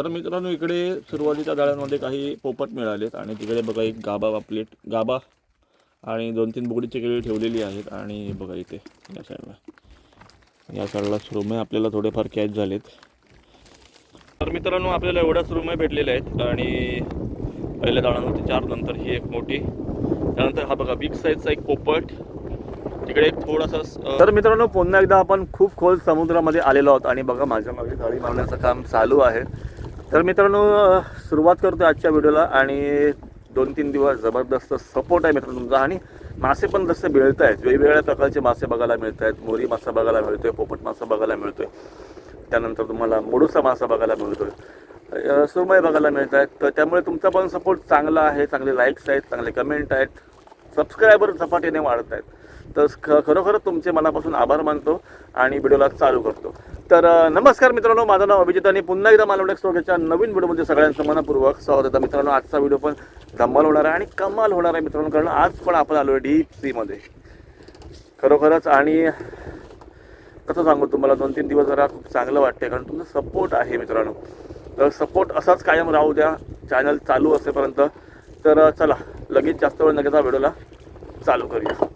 तर मित्रांनो इकडे सुरुवातीच्या जाळ्यांमध्ये काही पोपट मिळालेत आणि तिकडे बघा एक गाबा पापलेट गाबा आणि दोन तीन बुगडीची केळी ठेवलेली आहेत आणि बघा इथे या साईडला या साईडला सुरुमय आपल्याला थोडेफार कॅच झालेत. तर मित्रांनो आपल्याला एवढ्या सुरुमय भेटलेल्या आहेत आणि पहिल्या दाणामध्ये चार नंतर ही एक मोठी. त्यानंतर हा बघा बिग साईजचा एक पोपट. तिकडे एक थोडासा तर मित्रांनो पुन्हा एकदा आपण खूप खोल समुद्रामध्ये आलेलो आहोत आणि बघा माझ्या मागे जाळी मारण्याचं काम चालू आहे. तर मित्रांनो सुरुवात करतो आजच्या व्हिडिओला आणि दोन तीन दिवस जबरदस्त सपोर्ट आहे मित्रांनो तुमचा. आणि मासे पण जसे मिळत आहेत वेगवेगळ्या प्रकारचे मासे बघायला मिळत आहेत मोरी मासा बघायला मिळतोय पोपट मासा बघायला मिळतोय. त्यानंतर तुम्हाला मोडूसा मासा बघायला मिळतोय. सुरमय सुरमई बघायला मिळत आहेत तर त्यामुळे तुमचा पण सपोर्ट चांगला आहे चांगले लाईक्स आहेत चांगले कमेंट आहेत. सबस्क्रायबर झपाट्याने वाढत आहेत तर ख खरोखर तुमचे मनापासून आभार मानतो आणि व्हिडिओला चालू करतो. तर नमस्कार मित्रांनो माझं नाव अभिजित आणि पुन्हा एकदा मालवडे स्टोरीच्या नवीन व्हिडिओमध्ये सगळ्यांचं मनपूर्वक स्वागत आहे. मित्रांनो आजचा व्हिडिओ पण धम्माल होणार आहे आणि कमाल होणार आहे मित्रांनो कारण आज पण आपण आलो आहे डीप सीमध्ये खरोखरच आणि कसं सांगू तुम्हाला दोन तीन दिवस जरा खूप चांगलं वाटते कारण तुमचा सपोर्ट आहे मित्रांनो. तर सपोर्ट असाच कायम राहू द्या चॅनल चालू असेपर्यंत. तर चला लगेच जास्त वेळ नगेचा व्हिडिओला चालू करूया.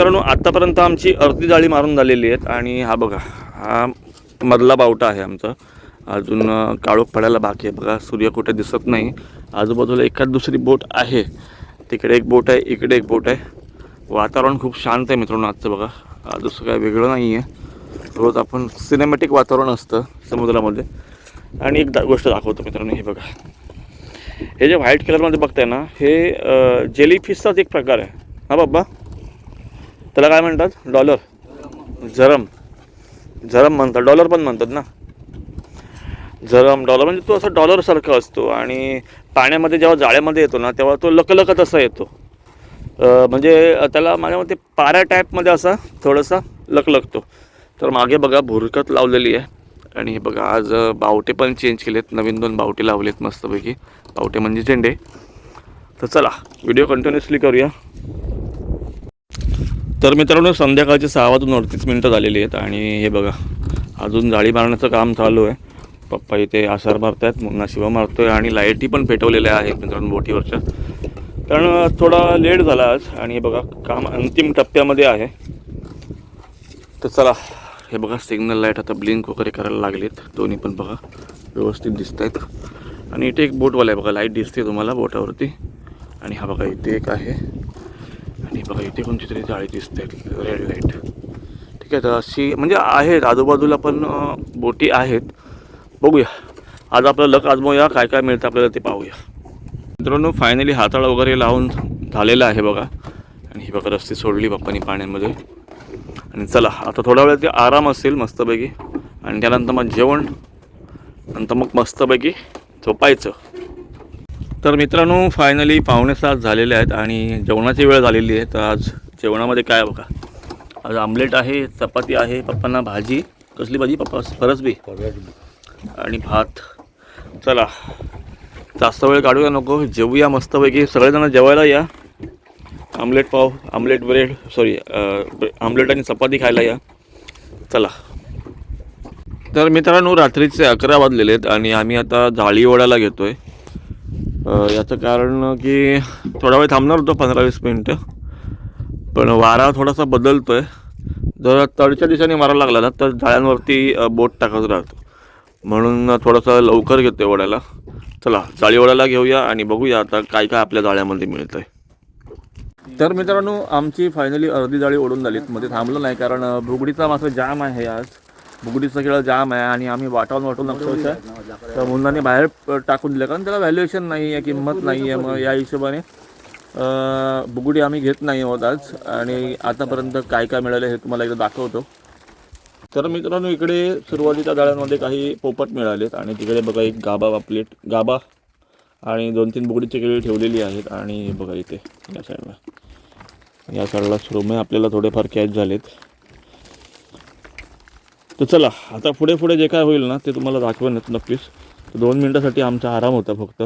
मित्रांनो आत्तापर्यंत आमची अर्धी जाळी मारून झालेली आहेत आणि हा बघा हा मधला बावटा आहे आमचा. अजून काळोख पडायला बाकी आहे. बघा सूर्य कुठे दिसत नाही. आजूबाजूला एखाद दुसरी बोट आहे. तिकडे एक बोट आहे इकडे एक बोट आहे. वातावरण खूप शांत आहे मित्रांनो आजचं बघा. आज दुसरं काय वेगळं नाही आहे रोज आपण सिनेमॅटिक वातावरण असतं समुद्रामध्ये. आणि एक दा गोष्ट दाखवतो मित्रांनो हे बघा. हे जे व्हाईट कलरमध्ये बघताय ना हे जेलीफिशचाच एक प्रकार आहे. हा बाबा त्याला काय म्हणतात? डॉलर. झरम. झरम म्हणतात. डॉलर पण म्हणतात ना. झरम डॉलर म्हणजे तो असा डॉलरसारखा असतो आणि पाण्यामध्ये जेव्हा जाळ्यामध्ये येतो ना तेव्हा तो लकलकत असा येतो. म्हणजे त्याला माझ्या मते पाऱ्या टाईपमध्ये असा थोडासा लकलकतो. तर मागे बघा भुरकत लावलेली आहे. आणि हे बघा आज बावटे पण चेंज केलेत. नवीन दोन बावटे लावलेत मस्तपैकी. बावटे म्हणजे झेंडे. तर चला व्हिडिओ कंटिन्युअसली करूया. तर मित्रांनो संध्याकाळचे सहा वाजून अडतीस मिनटं झालेली आहेत आणि हे बघा अजून जाळी मारण्याचं काम चालू आहे. पप्पा इथे आसार मारत आहेत मुन्ना शिवा आहे आणि लाईटी पण पेटवलेल्या आहेत मित्रांनो बोटीवरच्या. कारण थोडा लेट झाला आज आणि हे बघा काम अंतिम टप्प्यामध्ये आहे. तर चला हे बघा सिग्नल लाइट आता ब्लिंक वगैरे करायला लागलेत. दोन्ही पण बघा व्यवस्थित दिसत आहेत आणि इथे एक बोटवाला आहे बघा लाइट दिसते तुम्हाला बोटावरती. आणि हा बघा इथे एक आहे. बघा इथे कोणती तरी जाळी दिसते रेड लाइट ठीक आहे तर अशी म्हणजे आहेत आजूबाजूला पण बोटी आहेत. बघूया. आज आपलं लक आजमूया काय काय मिळतं आपल्याला ते पाहूया. मित्रांनो फायनली हाताळा वगैरे लावून झालेलं आहे बघा. आणि ही बघा रस्ती सोडली बाप्पानी पाण्यामध्ये. आणि चला आता थोड्या वेळ ते आराम असेल मस्तपैकी. आणि त्यानंतर मग जेवण नंतर मग मस्तपैकी झोपायचं. तर मित्रांनो फायनली पावणे सात झालेले आहेत आणि जेवणाची वेळ झालेली आहे. तर आज जेवणामध्ये काय बघा? आज आमलेट आहे चपाती आहे पप्पांना भाजी. कसली भाजी? पप्पा फरसबी. आणि भात. चला जास्त वेळ काढूया नको. जेवूया मस्तपैकी. सगळेजण जेवायला या. आमलेट पाव आमलेट ब्रेड सॉरी आमलेट आणि चपाती खायला या. चला. तर मित्रांनो रात्रीचे अकरा वाजलेले आहेत आणि आम्ही आता जाळी ओढायला घेतो आहे याचं कारण की थोडा वेळ थांबणार होतो पंधरा वीस मिनटं. पण वारा थोडासा बदलतो आहे जर तडच्या दिशेने मारा लागला ना तर जाळ्यांवरती बोट टाकत राहतो. म्हणून थोडंसं लवकर घेतो आहे ओढायला चला जाळी ओढायला घेऊया आणि बघूया आता काय काय आपल्या जाळ्यामध्ये मिळतं आहे तर मित्रांनो आमची फायनली अर्धी जाळी ओढून झालीत. मध्ये थांबलं नाही कारण भुगडीचा मात्र जाम आहे आज. भुगडीचा खेळ जाम आहे आणि आम्ही वाटावून वाटून अक्षरशः तर मुलांनी बाहेर टाकून दिलं. कारण त्याला व्हॅल्युएशन नाही आहे किंमत नाही आहे मग या हिशोबाने बुगडी आम्ही घेत नाही आहोत आज. आणि आतापर्यंत काय काय मिळालं हे तुम्हाला एकदा दाखवतो. तर मित्रांनो इकडे सुरुवातीच्या जाळ्यांमध्ये काही पोपट मिळालेत. आणि तिकडे बघा एक गाबा प्लेट गाबा आणि दोन तीन बुगडीची केळी ठेवलेली आहेत. आणि बघा इथे या साईडला या साईडला सुरमय आपल्याला थोडेफार कॅच झालेत. तर चला आता पुढे पुढे जे काय होईल ना ते तुम्हाला दाखवेन नक्कीच. दोन मिनटासाठी आमचा आराम होता फक्त.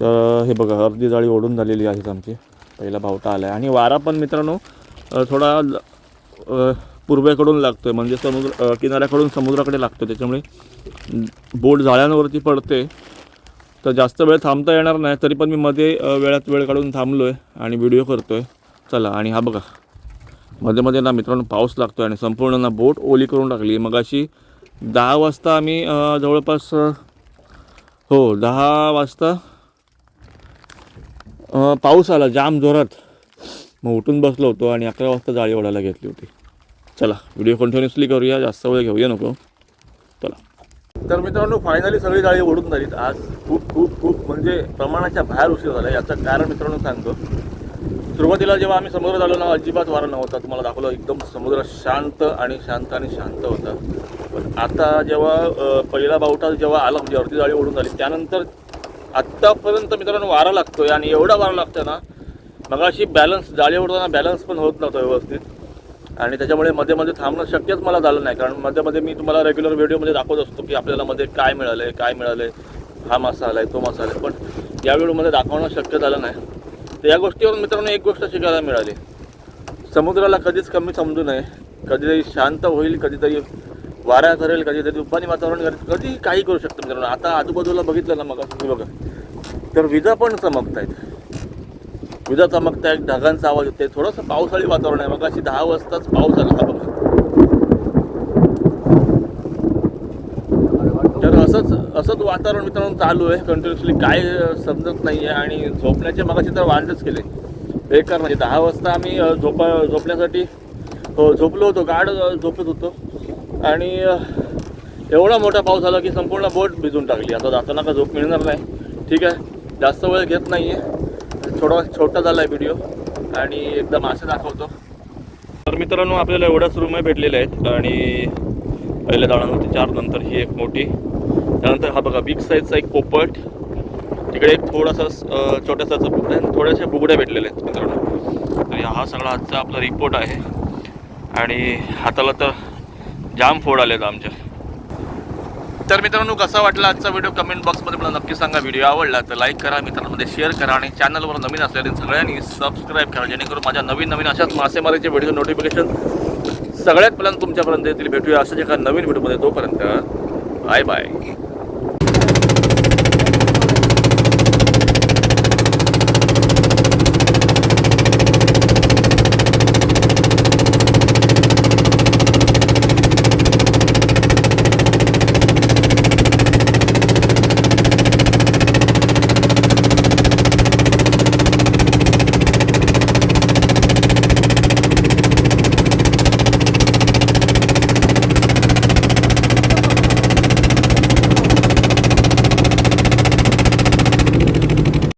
तर हे बघा अर्धी जाळी ओढून झालेली आहे आमची. पहिला भावटा आला आहे आणि वारा पण मित्रांनो थोडा पूर्वेकडून लागतो आहे म्हणजे समुद्र किनाऱ्याकडून समुद्राकडे लागतो त्याच्यामुळे बोट जाळ्यांवरती पडते. तर जास्त वेळ थांबता येणार नाही. तरी पण मी मध्ये वेळात वेळ काढून थांबलो आहे आणि व्हिडिओ करतो आहे चला आणि हा बघा. मध्ये मध्ये ना मित्रांनो पाऊस लागतो आणि संपूर्ण ना बोट ओली करून टाकली. मग अशी दहा वाजता आम्ही जवळपास हो दहा वाजता पाऊस आला जाम जोरात. मग उठून बसलो होतो आणि अकरा वाजता जाळी ओढायला घेतली होती. चला व्हिडिओ कंटिन्युअसली करूया जास्त वेळ घेऊया नको. चला. तर मित्रांनो फायनली सगळी जाळी ओढून झालीत. आज खूप खूप खूप म्हणजे प्रमाणाच्या बाहेर उशीर झाला. याचं कारण मित्रांनो सांगतो. सुरुवातीला जेव्हा आम्ही समुद्रात आलो ना अजिबात वारा नव्हता. तुम्हाला दाखवलं एकदम समुद्र शांत आणि शांत आणि शांत होता. पण आता जेव्हा पहिला बावटा जेव्हा आला म्हणजे अर्धी जाळी ओढून झाली त्यानंतर आत्तापर्यंत मित्रांनो वारा लागतोय आणि एवढा वारा लागतोय ना मग अशी बॅलन्स जाळी ओढताना बॅलन्स पण होत नव्हतं व्यवस्थित. आणि त्याच्यामुळे मध्ये मध्ये थांबणं शक्यच मला झालं नाही कारण मध्ये मध्ये मी तुम्हाला रेग्युलर व्हिडिओमध्ये दाखवत असतो की आपल्याला मध्ये काय मिळालं आहे काय मिळालं आहे हा मासा आला आहे तो मासा आला आहे. पण या मध्ये दाखवणं शक्य झालं नाही. तर या गोष्टीवरून मित्रांनो एक गोष्ट शिकायला मिळाली. समुद्राला कधीच कमी समजू नये. कधीतरी शांत होईल कधीतरी वारा करेल कधीतरी तुफानी वातावरण करेल. कधी काही करू शकतं मित्रांनो. आता आजूबाजूला बघितलं ना मग तुम्ही बघा. तर विजा पण चमकत आहेत विजा चमकत आहेत ढगांचा आवाज येते थोडंसं पावसाळी वातावरण आहे. मग अशी दहा वाजताच पाऊस आला हा बघा तर असंच वातावरण मित्रांनो चालू आहे. कंटिन्युअसली काय समजत नाही आहे आणि झोपण्याचे मगाशी तर वाढच केले. बेकार म्हणजे दहा वाजता आम्ही झोपा झोपण्यासाठी हो झोपलो होतो. गाढ झोपत होतो. आणि एवढा मोठा पाऊस आला की संपूर्ण बोट भिजून टाकली. आता जाताना का झोप मिळणार नाही. ठीक आहे. जास्त वेळ घेत नाही आहे थोडा छोटा झाला आहे व्हिडिओ आणि एकदा मासे दाखवतो. तर मित्रांनो आपल्याला एवढ्याच रूम भेटलेल्या आहेत आणि पहिल्या दाडांवरती चार नंतर ही एक मोठी त्यानंतर हा बघा बिग साईजचा एक पोपट. तिकडे एक थोडासा अं, छोटासा चपूट आणि थोड्याशा बुगड्या भेटलेल्या आहेत मित्रांनो. तर हा सगळा आजचा आपला रिपोर्ट आहे. आणि हाताला तर जाम फोड आले आहेत आमच्या. तर मित्रांनो कसा वाटला आजचा व्हिडिओ कमेंट बॉक्समध्ये मला नक्की सांगा. व्हिडिओ आवडला तर लाईक करा मित्रांमध्ये शेअर करा आणि चॅनलवर नवीन असलेल्या सगळ्यांनी सबस्क्राईब करा. जेणेकरून माझ्या नवीन नवीन अशाच मासेमारीचे व्हिडिओ नोटिफिकेशन सगळ्यात पहिल्यांदा तुमच्यापर्यंत येतील. भेटूया अशाच एका नवीन व्हिडिओमध्ये तोपर्यंत बाय बाय